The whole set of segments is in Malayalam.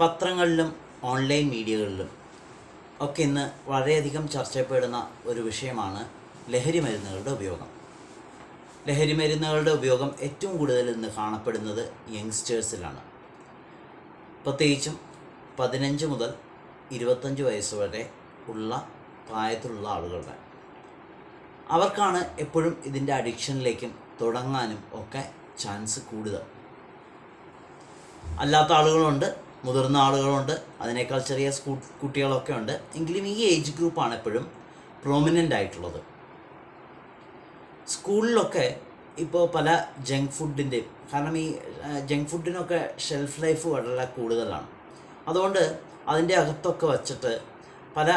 പത്രങ്ങളിലും ഓൺലൈൻ മീഡിയകളിലും ഒക്കെ ഇന്ന് വളരെയധികം ചർച്ചപ്പെടുന്ന ഒരു വിഷയമാണ് ലഹരി മരുന്നുകളുടെ ഉപയോഗം. ലഹരി മരുന്നുകളുടെ ഉപയോഗം ഏറ്റവും കൂടുതൽ ഇന്ന് കാണപ്പെടുന്നത് യങ്സ്റ്റേഴ്സിലാണ്. പ്രത്യേകിച്ചും പതിനഞ്ച് മുതൽ ഇരുപത്തഞ്ച് വയസ്സ് വരെ ഉള്ള പ്രായത്തിലുള്ള ആളുകളുടെ. അവർക്കാണ് എപ്പോഴും ഇതിന്റെ അഡിക്ഷനിലേക്കും തുടങ്ങാനും ഒക്കെ ചാൻസ് കൂടുതൽ. അല്ലാത്ത ആളുകളുണ്ട്. മുതിർന്ന ആളുകളുണ്ട്. അതിനേക്കാൾ ചെറിയ സ്കൂ കുട്ടികളൊക്കെ ഉണ്ട്. എങ്കിലും ഈ ഏജ് ഗ്രൂപ്പാണ് എപ്പോഴും പ്രോമിനന്റ് ആയിട്ടുള്ളത്. സ്കൂളിലൊക്കെ ഇപ്പോൾ പല ജങ്ക് ഫുഡിന്റെ കാരണം ഈ ജങ്ക് ഫുഡിനൊക്കെ ഷെൽഫ് ലൈഫ് വളരെ കൂടുതലാണ്. അതുകൊണ്ട് അതിന്റെ അകത്തൊക്കെ വച്ചിട്ട് പല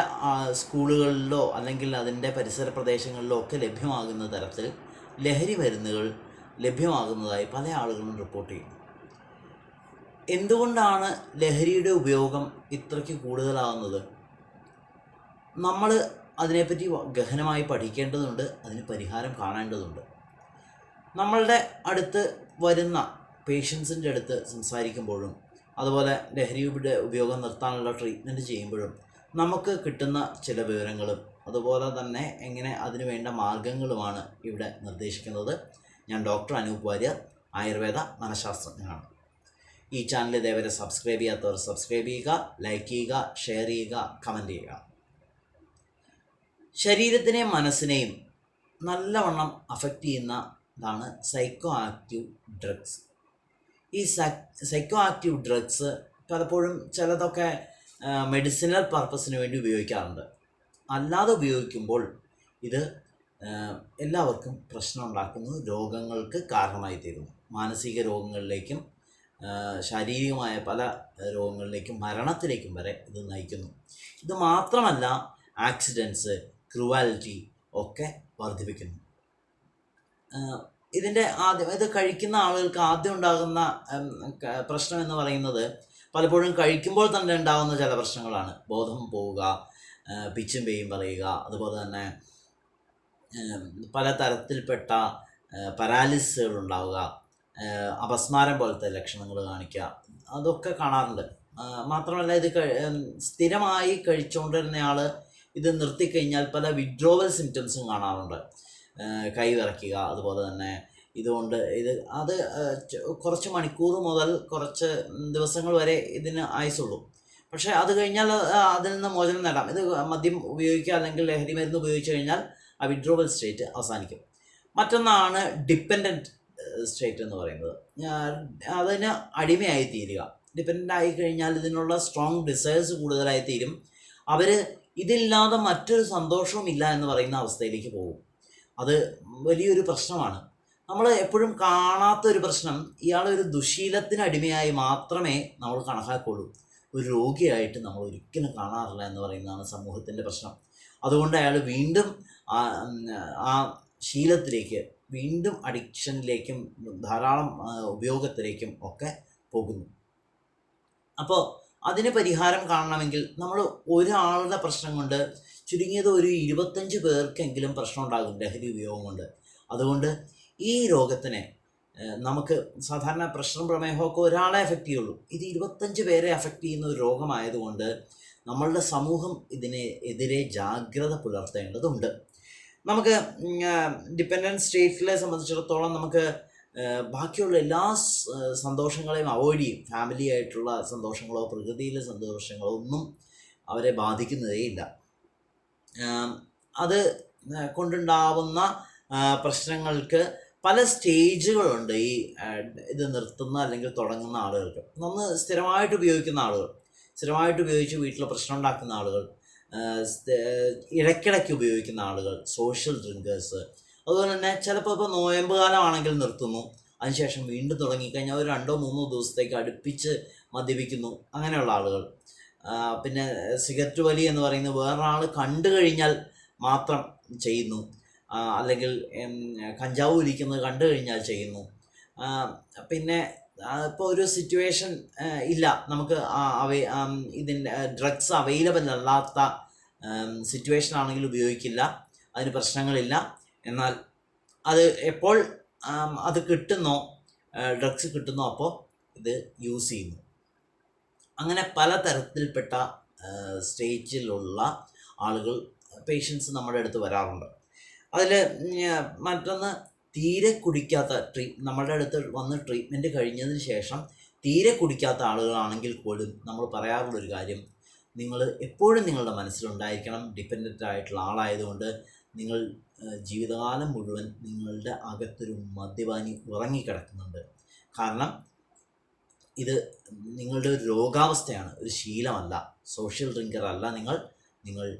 സ്കൂളുകളിലോ അല്ലെങ്കിൽ അതിന്റെ പരിസര പ്രദേശങ്ങളിലോ ഒക്കെ ലഭ്യമാകുന്ന തരത്തിൽ ലഹരി മരുന്നുകൾ ലഭ്യമാകുന്നതായി പല ആളുകളും റിപ്പോർട്ട് ചെയ്യുന്നു. എന്തുകൊണ്ടാണ് ലഹരിയുടെ ഉപയോഗം ഇത്രയ്ക്ക് കൂടുതലാകുന്നത് നമ്മൾ അതിനെപ്പറ്റി ഗഹനമായി പഠിക്കേണ്ടതുണ്ട് അതിന് പരിഹാരം കാണേണ്ടതുണ്ട്. നമ്മളുടെ അടുത്ത് വരുന്ന പേഷ്യൻസിന്റെ അടുത്ത് സംസാരിക്കുമ്പോഴും അതുപോലെ ലഹരിയുടെ ഉപയോഗം നിർത്താനുള്ള ട്രീറ്റ്മെന്റ് ചെയ്യുമ്പോഴും നമുക്ക് കിട്ടുന്ന ചില വിവരങ്ങളും അതുപോലെ തന്നെ എങ്ങനെ അതിനു വേണ്ട മാർഗങ്ങളുമാണ് ഇവിടെ നിർദ്ദേശിക്കുന്നത്. ഞാൻ ഡോക്ടർ അനൂപ് വാര്യർ ആയുർവേദ മനഃശാസ്ത്രജ്ഞനാണ്. ഈ ചാനൽ ഇതേവരെ സബ്സ്ക്രൈബ് ചെയ്യാത്തവർ സബ്സ്ക്രൈബ് ചെയ്യുക ലൈക്ക് ചെയ്യുക ഷെയർ ചെയ്യുക കമന്റ് ചെയ്യുക. ശരീരത്തിനെയും മനസ്സിനെയും നല്ലവണ്ണം അഫക്റ്റ് ചെയ്യുന്നതാണ് സൈക്കോ ആക്റ്റീവ് ഡ്രഗ്സ് ഈ സൈക്കോ ആക്റ്റീവ് ഡ്രഗ്സ് പലപ്പോഴും ചിലതൊക്കെ മെഡിസിനൽ പർപ്പസിന് വേണ്ടി ഉപയോഗിക്കാറുണ്ട്. അല്ലാതെ ഉപയോഗിക്കുമ്പോൾ ഇത് എല്ലാവർക്കും പ്രശ്നം ഉണ്ടാക്കുന്നു രോഗങ്ങൾക്ക് കാരണമായി തീരുന്നു മാനസിക രോഗങ്ങളിലേക്കും ശാരീരികമായ പല രോഗങ്ങളിലേക്കും മരണത്തിലേക്കും വരെ ഇത് നയിക്കുന്നു. ഇത് മാത്രമല്ല ആക്സിഡൻസ് ക്രുവാലിറ്റി ഒക്കെ വർദ്ധിപ്പിക്കുന്നു. ഇതിന്റെ ആദ്യം ഇത് കഴിക്കുന്ന ആളുകൾക്ക് ആദ്യം ഉണ്ടാകുന്ന പ്രശ്നം എന്ന് പറയുന്നത് പലപ്പോഴും കഴിക്കുമ്പോൾ തന്നെ ഉണ്ടാകുന്ന ചില പ്രശ്നങ്ങളാണ്. ബോധം പോവുക പിച്ചും പേയും പറയുക അതുപോലെ തന്നെ പല തരത്തിൽപ്പെട്ട പരാലിസുകൾ ഉണ്ടാവുക അപസ്മാരം പോലത്തെ ലക്ഷണങ്ങൾ കാണിക്കുക. അതൊക്കെ കാണാറുണ്ട്. മാത്രമല്ല ഇത് സ്ഥിരമായി കഴിച്ചുകൊണ്ടിരുന്നയാൾ ഇത് നിർത്തിക്കഴിഞ്ഞാൽ പല വിഡ്രോവൽ സിംറ്റംസും കാണാറുണ്ട്. കൈ വിറയ്ക്കുക അതുപോലെ തന്നെ ഇതുകൊണ്ട് ഇത് അത് കുറച്ച് മണിക്കൂർ മുതൽ കുറച്ച് ദിവസങ്ങൾ വരെ ഇതിന് ആയുസുള്ളൂ. പക്ഷേ അത് കഴിഞ്ഞാൽ അതിൽ നിന്ന് മോചനം നേടാം. ഇത് മദ്യം ഉപയോഗിക്കുക അല്ലെങ്കിൽ ലഹരി മരുന്ന് ഉപയോഗിച്ച് കഴിഞ്ഞാൽ ആ വിഡ്രോവൽ സ്റ്റേറ്റ് അവസാനിക്കും. മറ്റൊന്നാണ് ഡിപ്പെൻഡന്റ് സ്റ്റേറ്റ് എന്ന് പറയുന്നത്. അതിന് അടിമയായി തീരുക. ഡിപ്പെൻഡന്റ് ആയി കഴിഞ്ഞാൽ ഇതിനുള്ള സ്ട്രോങ് ഡിസയേഴ്സ് കൂടുതലായി തീരും. അവർ ഇതില്ലാതെ മറ്റൊരു സന്തോഷവും ഇല്ല എന്ന് പറയുന്ന അവസ്ഥയിലേക്ക് പോകും. അത് വലിയൊരു പ്രശ്നമാണ്. നമ്മൾ എപ്പോഴും കാണാത്ത ഒരു പ്രശ്നം ഇയാളൊരു ദുശീലത്തിന് അടിമയായി മാത്രമേ നമ്മൾ കണക്കാക്കുള്ളൂ ഒരു രോഗിയായിട്ട് നമ്മൾ ഒരിക്കലും കാണാറില്ല എന്ന് പറയുന്നതാണ് സമൂഹത്തിന്റെ പ്രശ്നം. അതുകൊണ്ട് അയാൾ വീണ്ടും ആ ശീലത്തിലേക്ക് വീണ്ടും അഡിക്ഷനിലേക്കും ധാരാളം ഉപയോഗത്തിലേക്കും ഒക്കെ പോകുന്നു. അപ്പോൾ അതിന് പരിഹാരം കാണണമെങ്കിൽ നമ്മൾ ഒരാളുടെ പ്രശ്നം കൊണ്ട് ചുരുങ്ങിയത് ഒരു ഇരുപത്തഞ്ച് പേർക്കെങ്കിലും പ്രശ്നം ഉണ്ടാകും ലഹരി ഉപയോഗം കൊണ്ട്. അതുകൊണ്ട് ഈ രോഗത്തിനെ നമുക്ക് സാധാരണ പ്രശ്നം പ്രമേഹമൊക്കെ ഒരാളെ എഫക്റ്റ് ചെയ്യുള്ളൂ. ഇത് ഇരുപത്തഞ്ച് പേരെ എഫക്റ്റ് ചെയ്യുന്ന ഒരു രോഗമായതുകൊണ്ട് നമ്മളുടെ സമൂഹം ഇതിനെ എതിരെ ജാഗ്രത പുലർത്തേണ്ടതുണ്ട്. നമുക്ക് ഡിപ്പെൻഡന്റ് സ്റ്റേറ്റിലെ സംബന്ധിച്ചിടത്തോളം നമുക്ക് ബാക്കിയുള്ള എല്ലാ സന്തോഷങ്ങളെയും അവോയ്ഡ് ചെയ്യും. ഫാമിലി ആയിട്ടുള്ള സന്തോഷങ്ങളോ പ്രകൃതിയിലെ സന്തോഷങ്ങളോ ഒന്നും അവരെ ബാധിക്കുന്നതേ ഇല്ല. അത് കൊണ്ടുണ്ടാവുന്ന പ്രശ്നങ്ങൾക്ക് പല സ്റ്റേജുകളുണ്ട് ഈ ഇത് നിർത്തുന്ന അല്ലെങ്കിൽ തുടങ്ങുന്ന ആളുകൾക്ക്. ഒന്ന് സ്ഥിരമായിട്ട് ഉപയോഗിക്കുന്ന ആളുകൾ. സ്ഥിരമായിട്ട് ഉപയോഗിച്ച് വീട്ടിൽ പ്രശ്നം ഉണ്ടാക്കുന്ന ആളുകൾ. ഇടയ്ക്കിടയ്ക്ക് ഉപയോഗിക്കുന്ന ആളുകൾ സോഷ്യൽ ഡ്രിങ്കേഴ്സ് അതുപോലെ തന്നെ ചിലപ്പോൾ ഇപ്പോൾ നോയമ്പ് കാലമാണെങ്കിൽ നിർത്തുന്നു. അതിനുശേഷം വീണ്ടും തുടങ്ങിക്കഴിഞ്ഞാൽ ഒരു രണ്ടോ മൂന്നോ ദിവസത്തേക്ക് അടുപ്പിച്ച് മദ്യപിക്കുന്നു. അങ്ങനെയുള്ള ആളുകൾ. പിന്നെ സിഗരറ്റ് വലി എന്ന് പറയുന്നത് വേറൊരാൾ കണ്ടു കഴിഞ്ഞാൽ മാത്രം ചെയ്യുന്നു. അല്ലെങ്കിൽ കഞ്ചാവ് ഇരിക്കുന്നത് കണ്ടു കഴിഞ്ഞാൽ ചെയ്യുന്നു. പിന്നെ ഇപ്പോൾ ഒരു സിറ്റുവേഷൻ ഇല്ല. നമുക്ക് അവൈ ഇതിന്റെ ഡ്രഗ്സ് അവൈലബിൾ അല്ലാത്ത സിറ്റുവേഷൻ ആണെങ്കിൽ ഉപയോഗിക്കില്ല. അതിന് പ്രശ്നങ്ങളില്ല. എന്നാൽ അത് എപ്പോൾ അത് കിട്ടുന്നോ ഡ്രഗ്സ് കിട്ടുന്നോ അപ്പോൾ ഇത് യൂസ് ചെയ്യുന്നു. അങ്ങനെ പല തരത്തിൽപ്പെട്ട സ്റ്റേജിലുള്ള ആളുകൾ പേഷ്യൻസ് നമ്മുടെ അടുത്ത് വരാറുണ്ട്. അതിൽ മറ്റൊന്ന് തീരെ കുടിക്കാത്ത ട്രീ നമ്മളുടെ അടുത്ത് വന്ന് ട്രീറ്റ്മെന്റ് കഴിഞ്ഞതിന് ശേഷം തീരെ കുടിക്കാത്ത ആളുകളാണെങ്കിൽ പോലും നമ്മൾ പറയാറുള്ളൊരു കാര്യം നിങ്ങൾ എപ്പോഴും നിങ്ങളുടെ മനസ്സിലുണ്ടായിരിക്കണം ഡിപ്പെൻഡന്റ് ആയിട്ടുള്ള ആളായതുകൊണ്ട് നിങ്ങൾ ജീവിതകാലം മുഴുവൻ നിങ്ങളുടെ അകത്തൊരു മദ്യപാനി ഉറങ്ങിക്കിടക്കുന്നുണ്ട്. കാരണം ഇത് നിങ്ങളുടെ ഒരു രോഗാവസ്ഥയാണ് ഒരു ശീലമല്ല സോഷ്യൽ ഡ്രിങ്കർ അല്ല നിങ്ങൾ നിങ്ങൾ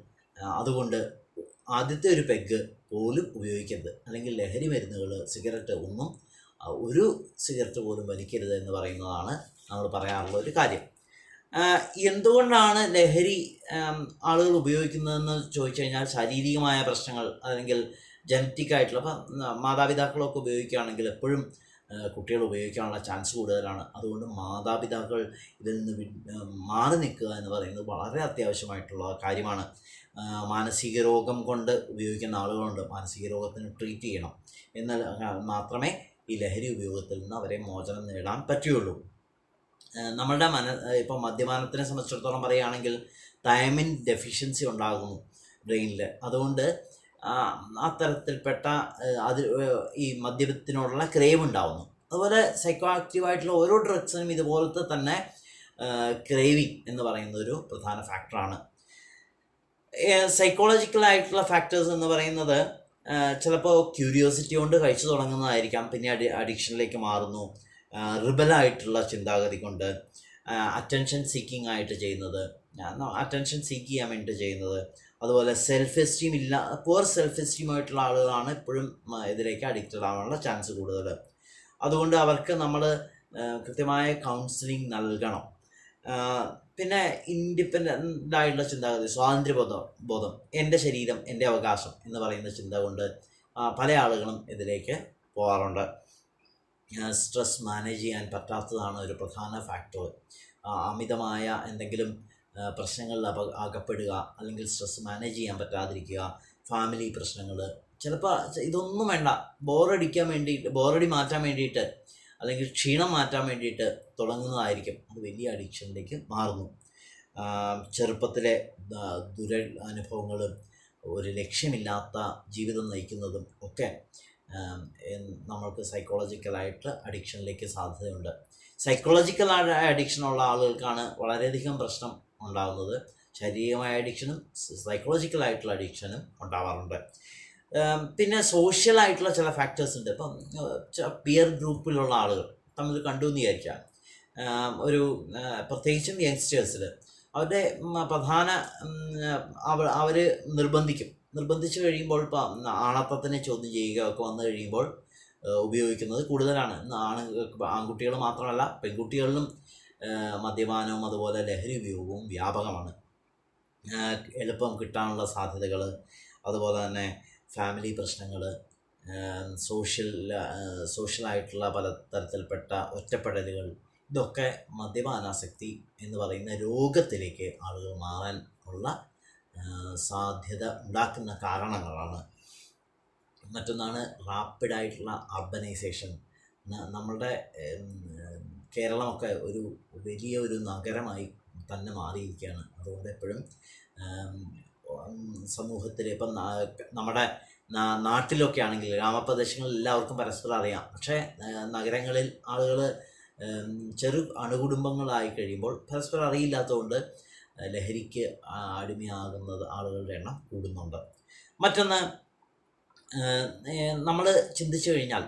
അതുകൊണ്ട് ആദ്യത്തെ ഒരു പെഗ് പോലും ഉപയോഗിക്കരുത്. അല്ലെങ്കിൽ ലഹരി മരുന്നുകൾ സിഗരറ്റ് ഒന്നും ഒരു സിഗരറ്റ് പോലും വലിക്കരുത് എന്ന് പറയുന്നതാണ് നമ്മൾ പറയാറുള്ള ഒരു കാര്യം. എന്തുകൊണ്ടാണ് ലഹരി ആളുകൾ ഉപയോഗിക്കുന്നതെന്ന് ചോദിച്ചു കഴിഞ്ഞാൽ ശാരീരികമായ പ്രശ്നങ്ങൾ അല്ലെങ്കിൽ ജനറ്റിക് ആയിട്ടുള്ള ഇപ്പം മാതാപിതാക്കളൊക്കെ ഉപയോഗിക്കുകയാണെങ്കിൽ എപ്പോഴും കുട്ടികൾ ഉപയോഗിക്കാനുള്ള ചാൻസ് കൂടുതലാണ്. അതുകൊണ്ട് മാതാപിതാക്കൾ ഇതിൽ നിന്ന് മാറി നിൽക്കുക എന്ന് പറയുന്നത് വളരെ അത്യാവശ്യമായിട്ടുള്ള കാര്യമാണ്. മാനസിക രോഗം കൊണ്ട് ഉപയോഗിക്കുന്ന ആളുകളുണ്ട്. മാനസിക രോഗത്തിന് ട്രീറ്റ് ചെയ്യണം. എന്നാൽ മാത്രമേ ഈ ലഹരി ഉപയോഗത്തിൽ നിന്ന് അവരെ മോചനം നേടാൻ പറ്റുകയുള്ളൂ. നമ്മളുടെ മന ഇപ്പം മദ്യപാനത്തിനെ സംബന്ധിച്ചിടത്തോളം പറയുകയാണെങ്കിൽ തൈമിൻ ഡെഫിഷ്യൻസി ഉണ്ടാകുന്നു. ബ്രെയിനിൽ അതുകൊണ്ട് അത്തരത്തിൽപ്പെട്ട തരത്തിൽപ്പെട്ട അത് ഈ മദ്യപത്തിനോടുള്ള ക്രേവ് ഉണ്ടാവുന്നു അതുപോലെ സൈക്കോ ആക്റ്റീവായിട്ടുള്ള ഓരോ ഡ്രഗ്സിനും ഇതുപോലത്തെ തന്നെ ക്രേവിങ് എന്ന് പറയുന്ന ഒരു പ്രധാന ഫാക്ടറാണ് സൈക്കോളജിക്കൽ ആയിട്ടുള്ള ഫാക്ടേഴ്സ് എന്ന് പറയുന്നത് ചിലപ്പോൾ ക്യൂരിയോസിറ്റി കൊണ്ട് കഴിച്ചു തുടങ്ങുന്നതായിരിക്കാം. പിന്നെ അഡി അഡിക്ഷനിലേക്ക് മാറുന്നു. റിബലായിട്ടുള്ള ചിന്താഗതി കൊണ്ട് അറ്റൻഷൻ സീക്കിംഗ് ആയിട്ട് ചെയ്യുന്നത്. അറ്റൻഷൻ സീക്ക് ചെയ്യാൻ വേണ്ടി ചെയ്യുന്നത്. അതുപോലെ സെൽഫ് എസ്റ്റീം ഇല്ല പുവർ സെൽഫ് എസ്റ്റീം ആയിട്ടുള്ള ആളുകളാണ് എപ്പോഴും ഇതിലേക്ക് അഡിക്റ്റഡ് ആവാനുള്ള ചാൻസ് കൂടുതൽ അതുകൊണ്ട് അവർക്ക് നമ്മൾ കൃത്യമായ കൗൺസിലിംഗ് നൽകണം. പിന്നെ ഇൻഡിപെൻഡന്റ് ആയിട്ടുള്ള ചിന്താഗതി സ്വാതന്ത്ര്യബോധം ബോധം എന്റെ ശരീരം എന്റെ അവകാശം എന്ന് പറയുന്ന ചിന്ത കൊണ്ട് പല ആളുകളും ഇതിലേക്ക് പോകാറുണ്ട് സ്ട്രെസ് മാനേജ് ചെയ്യാൻ പറ്റാത്തതാണ് ഒരു പ്രധാന ഫാക്ടർ അമിതമായ എന്തെങ്കിലും പ്രശ്നങ്ങളിൽ അപ അകപ്പെടുക അല്ലെങ്കിൽ സ്ട്രെസ് മാനേജ് ചെയ്യാൻ പറ്റാതിരിക്കുക ഫാമിലി പ്രശ്നങ്ങൾ ചിലപ്പോൾ ഇതൊന്നും വേണ്ട. ബോറടിക്കാൻ വേണ്ടിയിട്ട് ബോറടി മാറ്റാൻ വേണ്ടിയിട്ട് അല്ലെങ്കിൽ ക്ഷീണം മാറ്റാൻ വേണ്ടിയിട്ട് തുടങ്ങുന്നതായിരിക്കും. അത് വലിയ അഡിക്ഷനിലേക്ക് മാറുന്നു. ചെറുപ്പത്തിലെ ദുര അനുഭവങ്ങളും ഒരു ലക്ഷ്യമില്ലാത്ത ജീവിതം നയിക്കുന്നതും ഒക്കെ നമ്മൾക്ക് സൈക്കോളജിക്കലായിട്ട് അഡിക്ഷനിലേക്ക് സാധ്യതയുണ്ട്. സൈക്കോളജിക്കൽ അഡിക്ഷനുള്ള ആളുകൾക്കാണ് വളരെയധികം പ്രശ്നം ഉണ്ടാകുന്നത് ശാരീരികമായ അഡിക്ഷനും സൈക്കോളജിക്കൽ ആയിട്ടുള്ള അഡിക്ഷനും ഉണ്ടാവാറുണ്ട്. പിന്നെ സോഷ്യലായിട്ടുള്ള ചില ഫാക്ടേഴ്സ് ഉണ്ട്. ഇപ്പം പിയർ ഗ്രൂപ്പിലുള്ള ആളുകൾ തമ്മിൽ കണ്ടു എന്ന് വിചാരിക്കാം. ഒരു പ്രത്യേകിച്ചും യങ്സ്റ്റേഴ്സിൽ അവരുടെ പ്രധാന അവർ അവർ നിർബന്ധിക്കും. നിർബന്ധിച്ചു കഴിയുമ്പോൾ ഇപ്പം ആണത്തത്തിനെ ചോദ്യം ചെയ്യുക ഒക്കെ വന്നു കഴിയുമ്പോൾ ഉപയോഗിക്കുന്നത് കൂടുതലാണ്. ആണുങ്ങൾക്ക് ആണ് ആൺകുട്ടികൾ മാത്രമല്ല പെൺകുട്ടികളിലും മദ്യപാനവും അതുപോലെ ലഹരി ഉപയോഗവും വ്യാപകമാണ്. എളുപ്പം കിട്ടാനുള്ള സാധ്യതകൾ അതുപോലെ തന്നെ ഫാമിലി പ്രശ്നങ്ങൾ സോഷ്യൽ സോഷ്യലായിട്ടുള്ള പല തരത്തിൽപ്പെട്ട ഒറ്റപ്പെടലുകൾ ഇതൊക്കെ മദ്യപാനാസക്തി എന്ന് പറയുന്ന രോഗത്തിലേക്ക് ആളുകൾ മാറാൻ ഉള്ള സാധ്യത ഉണ്ടാക്കുന്ന കാരണങ്ങളാണ്. മറ്റൊന്നാണ് റാപ്പിഡായിട്ടുള്ള അർബനൈസേഷൻ നമ്മളുടെ കേരളമൊക്കെ ഒരു വലിയ ഒരു നഗരമായി തന്നെ മാറിയിരിക്കുകയാണ്. അതുകൊണ്ട് എപ്പോഴും സമൂഹത്തിൽ ഇപ്പം നമ്മുടെ നാട്ടിലൊക്കെ ആണെങ്കിൽ ഗ്രാമപ്രദേശങ്ങളിൽ എല്ലാവർക്കും പരസ്പരം അറിയാം. പക്ഷേ നഗരങ്ങളിൽ ആളുകൾ ചെറു അണുകുടുംബങ്ങളായി കഴിയുമ്പോൾ പരസ്പരം അറിയില്ലാത്തതുകൊണ്ട് ലഹരിക്ക് അടിമയാകുന്നത് ആളുകളുടെ എണ്ണം കൂടുന്നുണ്ട്. മറ്റൊന്ന് നമ്മൾ ചിന്തിച്ചു കഴിഞ്ഞാൽ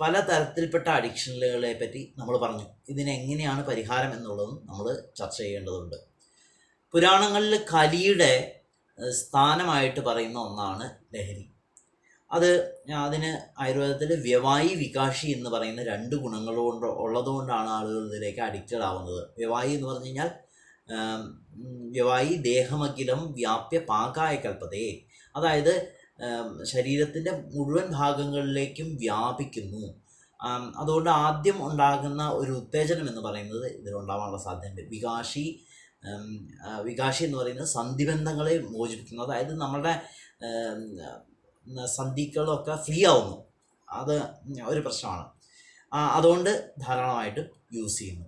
പല തരത്തിൽപ്പെട്ട അഡിക്ഷനുകളെ പറ്റി നമ്മൾ പറഞ്ഞു. ഇതിനെങ്ങനെയാണ് പരിഹാരം എന്നുള്ളതും നമ്മൾ ചർച്ച ചെയ്യേണ്ടതുണ്ട്. പുരാണങ്ങളിൽ കലിയുടെ സ്ഥാനമായിട്ട് പറയുന്ന ഒന്നാണ് ലഹരി. അത് അതിന് ആയുർവേദത്തിൽ വ്യവായി വികാഷി എന്ന് പറയുന്ന രണ്ട് ഗുണങ്ങളുകൊണ്ട് ഉള്ളതുകൊണ്ടാണ് ആളുകൾ ഇതിലേക്ക് അഡിക്റ്റഡ് ആവുന്നത്. വ്യവായി എന്ന് പറഞ്ഞു കഴിഞ്ഞാൽ വ്യവായി ദേഹമഖിലം വ്യാപ്യ പാകായ കൽപ്പതേ അതായത് ശരീരത്തിന്റെ മുഴുവൻ ഭാഗങ്ങളിലേക്കും വ്യാപിക്കുന്നു. അതുകൊണ്ട് ആദ്യം ഉണ്ടാകുന്ന ഒരു ഉത്തേജനം എന്ന് പറയുന്നത് ഇതിലുണ്ടാവാനുള്ള സാധ്യതയുണ്ട്. വികാശി വികാശി എന്ന് പറയുന്നത് സന്ധിബന്ധങ്ങളെ മോചിപ്പിക്കുന്നു. അതായത് നമ്മുടെ സന്ധികളൊക്കെ ഫ്രീ ആവുന്നു. അത് ഒരു പ്രശ്നമാണ്. അതുകൊണ്ട് ധാരാളമായിട്ട് യൂസ് ചെയ്യുന്നു.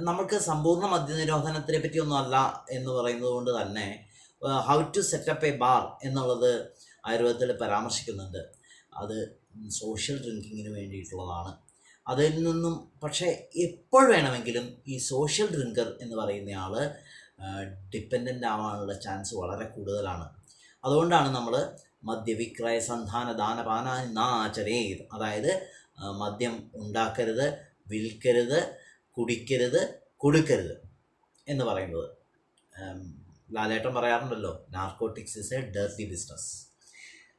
നമുക്ക് സമ്പൂർണ മദ്യനിരോധനത്തിനെ പറ്റിയൊന്നുമല്ല എന്ന് പറയുന്നത് കൊണ്ട് തന്നെ how to setup a bar എന്നുള്ളത് ആയുർവേദത്തിൽ പരാമർശിക്കുന്നുണ്ട്. അത് സോഷ്യൽ ഡ്രിങ്കിങ്ങിന് വേണ്ടിയിട്ടുള്ളതാണ്. അതിൽ നിന്നും പക്ഷേ എപ്പോൾ വേണമെങ്കിലും ഈ സോഷ്യൽ ഡ്രിങ്കർ എന്ന് പറയുന്ന ആൾ ഡിപ്പെൻഡന്റ് ആവാനുള്ള ചാൻസ് വളരെ കൂടുതലാണ്. അതുകൊണ്ടാണ് നമ്മൾ മദ്യവിക്രയ സന്ധാന ദാനപാന നാചരേത് അതായത് മദ്യം ഉണ്ടാക്കരുത് വിൽക്കരുത് കുടിക്കരുത് കൊടുക്കരുത് എന്ന് പറയുന്നത്. ലാലേട്ടൻ പറയാറുണ്ടല്ലോ narcotics is a dirty business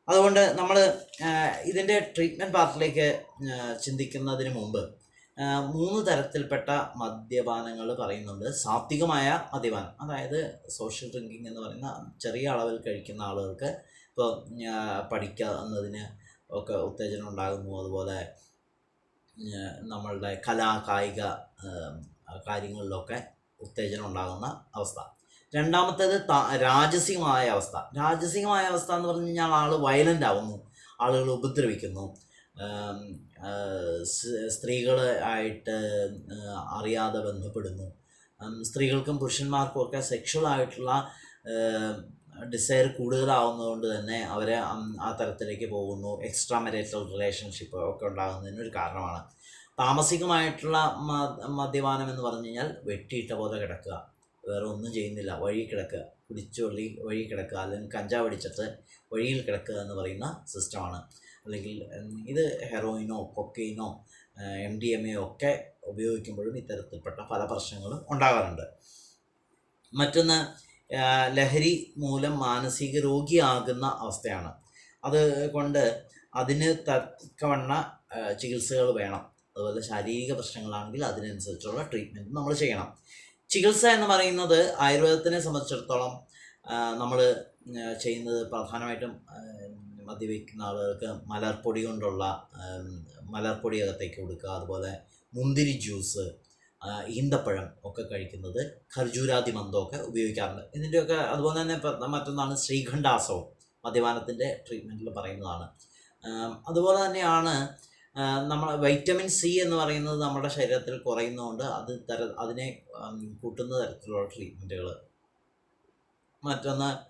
അതുകൊണ്ട് നമ്മൾ ഇതിന്റെ ട്രീറ്റ്മെന്റ് പാർട്ടിലേക്ക് ചിന്തിക്കുന്നതിന് മുമ്പ് മൂന്ന് തരത്തിൽപ്പെട്ട മദ്യപാനങ്ങൾ പറയുന്നുണ്ട്. സാത്വികമായ മദ്യപാനം അതായത് സോഷ്യൽ ഡ്രിങ്കിങ് എന്ന് പറയുന്ന ചെറിയ അളവിൽ കഴിക്കുന്ന ആളുകൾക്ക് ഇപ്പോൾ പഠിക്കുന്നതിന് ഒക്കെ ഉത്തേജനം ഉണ്ടാകുന്നു. അതുപോലെ നമ്മളുടെ കലാ കായിക കാര്യങ്ങളിലൊക്കെ ഉത്തേജനം ഉണ്ടാകുന്ന അവസ്ഥ. രണ്ടാമത്തേത് രാജസികമായ അവസ്ഥ. രാജസികമായ അവസ്ഥ എന്ന് പറഞ്ഞു കഴിഞ്ഞാൽ ആൾ വയലന്റ് ആവുന്നു. ആളുകൾ ഉപദ്രവിക്കുന്നു. സ്ത്രീകൾ ആയിട്ട് അറിയാതെ ബന്ധപ്പെടുന്നു. സ്ത്രീകൾക്കും പുരുഷന്മാർക്കും ഒക്കെ സെക്ഷൽ ആയിട്ടുള്ള ഡിസയർ കൂടുതലാവുന്നതുകൊണ്ട് തന്നെ അവർ ആ തരത്തിലേക്ക് പോകുന്നു. എക്സ്ട്രാ മെരിറ്റൽ റിലേഷൻഷിപ്പ് ഒക്കെ ഉണ്ടാകുന്നതിന് ഒരു കാരണമാണ്. താമസികമായിട്ടുള്ള മദ്യപാനം എന്ന് പറഞ്ഞു കഴിഞ്ഞാൽ വെട്ടിയിട്ട പോലെ കിടക്കുക. വേറെ ഒന്നും ചെയ്യുന്നില്ല. വഴി കിടക്കുക. കുടിച്ചുള്ളി വഴി കിടക്കുക. അല്ലെങ്കിൽ കഞ്ചാവ് അടിച്ചിട്ട് വഴിയിൽ കിടക്കുക എന്ന് പറയുന്ന സിസ്റ്റമാണ്. അല്ലെങ്കിൽ ഇത് ഹെറോയിനോ കൊക്കെയിനോ എം ഡി എം എ ഒക്കെ ഉപയോഗിക്കുമ്പോഴും ഇത്തരത്തിൽപ്പെട്ട പല പ്രശ്നങ്ങളും ഉണ്ടാകാറുണ്ട്. മറ്റൊന്ന് ലഹരി മൂലം മാനസിക രോഗിയാകുന്ന അവസ്ഥയാണ്. അത് കൊണ്ട് അതിന് തക്കവണ്ണ ചികിത്സകൾ വേണം. അതുപോലെ ശാരീരിക പ്രശ്നങ്ങളാണെങ്കിൽ അതിനനുസരിച്ചുള്ള ട്രീറ്റ്മെന്റ് നമ്മൾ ചെയ്യണം. ചികിത്സ എന്ന് പറയുന്നത് ആയുർവേദത്തിനെ സംബന്ധിച്ചിടത്തോളം നമ്മൾ ചെയ്യുന്നത് പ്രധാനമായിട്ടും മദ്യപിക്കുന്ന ആളുകൾക്ക് മലർപ്പൊടി കൊണ്ടുള്ള മലർപ്പൊടി അകത്തേക്ക് കൊടുക്കുക. അതുപോലെ മുന്തിരി ജ്യൂസ് ഈന്തപ്പഴം ഒക്കെ കഴിക്കുന്നത് ഖർജൂരാതി മന്തമൊക്കെ ഉപയോഗിക്കാറുണ്ട്. ഇതിന്റെയൊക്കെ അതുപോലെ തന്നെ മറ്റൊന്നാണ് ശ്രീഖണ്ഡാസവും മദ്യപാനത്തിന്റെ ട്രീറ്റ്മെന്റിൽ പറയുന്നതാണ്. അതുപോലെ തന്നെയാണ് നമ്മൾ വൈറ്റമിൻ സി എന്ന് പറയുന്നത് നമ്മുടെ ശരീരത്തിൽ കുറയുന്നതുകൊണ്ട് അത് തര അതിനെ കൂട്ടുന്ന തരത്തിലുള്ള ട്രീറ്റ്മെന്റുകൾ മറ്റൊന്ന്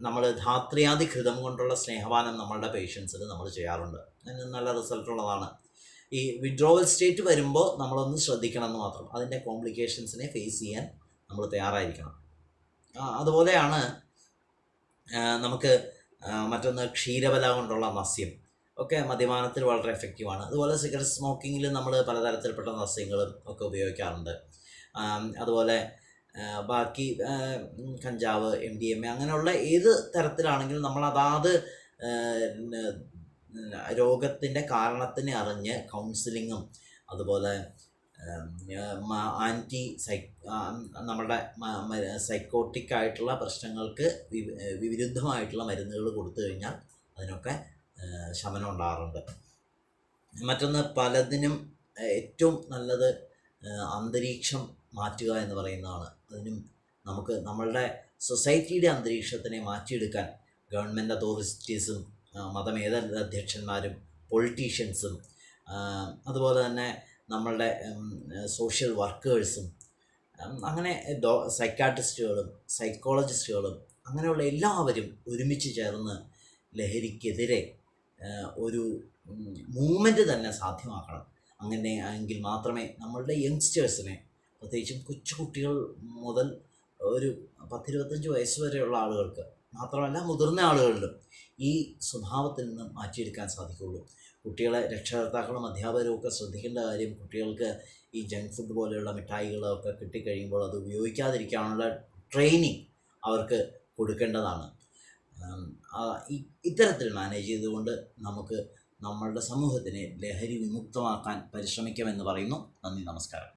നമ്മൾ ധാത്രിയാദി ഘൃതം കൊണ്ടുള്ള സ്നേഹപാനം നമ്മളുടെ പേഷ്യൻസിന് നമ്മൾ ചെയ്യാറുണ്ട്. അതിന് നല്ല റിസൾട്ട് ഉള്ളതാണ്. ഈ വിഡ്രോവൽ സ്റ്റേറ്റ് വരുമ്പോൾ നമ്മളൊന്ന് ശ്രദ്ധിക്കണം എന്ന് മാത്രം. അതിന്റെ കോംപ്ലിക്കേഷൻസിനെ ഫേസ് ചെയ്യാൻ നമ്മൾ തയ്യാറായിരിക്കണം. അതുപോലെയാണ് നമുക്ക് മറ്റൊന്ന് ക്ഷീരബല കൊണ്ടുള്ള നസ്യം ഒക്കെ മദ്യപാനത്തിൽ വളരെ എഫക്റ്റീവാണ് അതുപോലെ സിഗരറ്റ് സ്മോക്കിങ്ങിൽ നമ്മൾ പലതരത്തിൽപ്പെട്ട നസ്യങ്ങളും ഒക്കെ ഉപയോഗിക്കാറുണ്ട്. അതുപോലെ ബാക്കി കഞ്ചാവ് എം ഡി എം എ അങ്ങനെയുള്ള ഏത് തരത്തിലാണെങ്കിലും നമ്മൾ അതാത് രോഗത്തിന്റെ കാരണത്തിനെ അറിഞ്ഞ് കൗൺസിലിങ്ങും അതുപോലെ ആന്റി സൈ നമ്മുടെ സൈക്കോട്ടിക് ആയിട്ടുള്ള പ്രശ്നങ്ങൾക്ക് വിരുദ്ധമായിട്ടുള്ള മരുന്നുകൾ കൊടുത്തു കഴിഞ്ഞാൽ അതിനൊക്കെ ശമനം ഉണ്ടാകാറുണ്ട്. മറ്റൊന്ന് പലതിനും ഏറ്റവും നല്ലത് അന്തരീക്ഷം മാറ്റുക എന്ന് പറയുന്നതാണ്. അതിനും നമുക്ക് നമ്മളുടെ സൊസൈറ്റിയുടെ അന്തരീക്ഷത്തിനെ മാറ്റിയെടുക്കാൻ ഗവൺമെന്റ് അതോറിറ്റീസും മതമേത അധ്യക്ഷന്മാരും പൊളിറ്റീഷ്യൻസും അതുപോലെ തന്നെ നമ്മളുടെ സോഷ്യൽ വർക്കേഴ്സും അങ്ങനെ ഡോ സൈക്കാട്രിസ്റ്റുകളും സൈക്കോളജിസ്റ്റുകളും അങ്ങനെയുള്ള എല്ലാവരും ഒരുമിച്ച് ചേർന്ന് ലഹരിക്കെതിരെ ഒരു മൂവ്മെന്റ് തന്നെ സാധ്യമാക്കണം. അങ്ങനെ എങ്കിൽ മാത്രമേ നമ്മളുടെ യങ്സ്റ്റേഴ്സിനെ പ്രത്യേകിച്ചും കൊച്ചു കുട്ടികൾ മുതൽ ഒരു പത്തിരുപത്തഞ്ച് വയസ്സ് വരെയുള്ള ആളുകൾക്ക് മാത്രമല്ല മുതിർന്ന ആളുകളിലും ഈ സ്വഭാവത്തിൽ നിന്ന് മാറ്റിയെടുക്കാൻ സാധിക്കുള്ളൂ കുട്ടികളെ രക്ഷകർത്താക്കളും അധ്യാപകരും ഒക്കെ ശ്രദ്ധിക്കേണ്ട കാര്യം കുട്ടികൾക്ക് ഈ ജങ്ക് ഫുഡ് പോലെയുള്ള മിഠായികളൊക്കെ കിട്ടിക്കഴിയുമ്പോൾ അത് ഉപയോഗിക്കാതിരിക്കാനുള്ള ട്രെയിനിങ് അവർക്ക് കൊടുക്കേണ്ടതാണ്. ഇത്തരത്തിൽ മാനേജ് ചെയ്തുകൊണ്ട് നമുക്ക് നമ്മളുടെ സമൂഹത്തിനെ ലഹരി വിമുക്തമാക്കാൻ പരിശ്രമിക്കാമെന്ന് പറയുന്നു. നന്ദി നമസ്കാരം.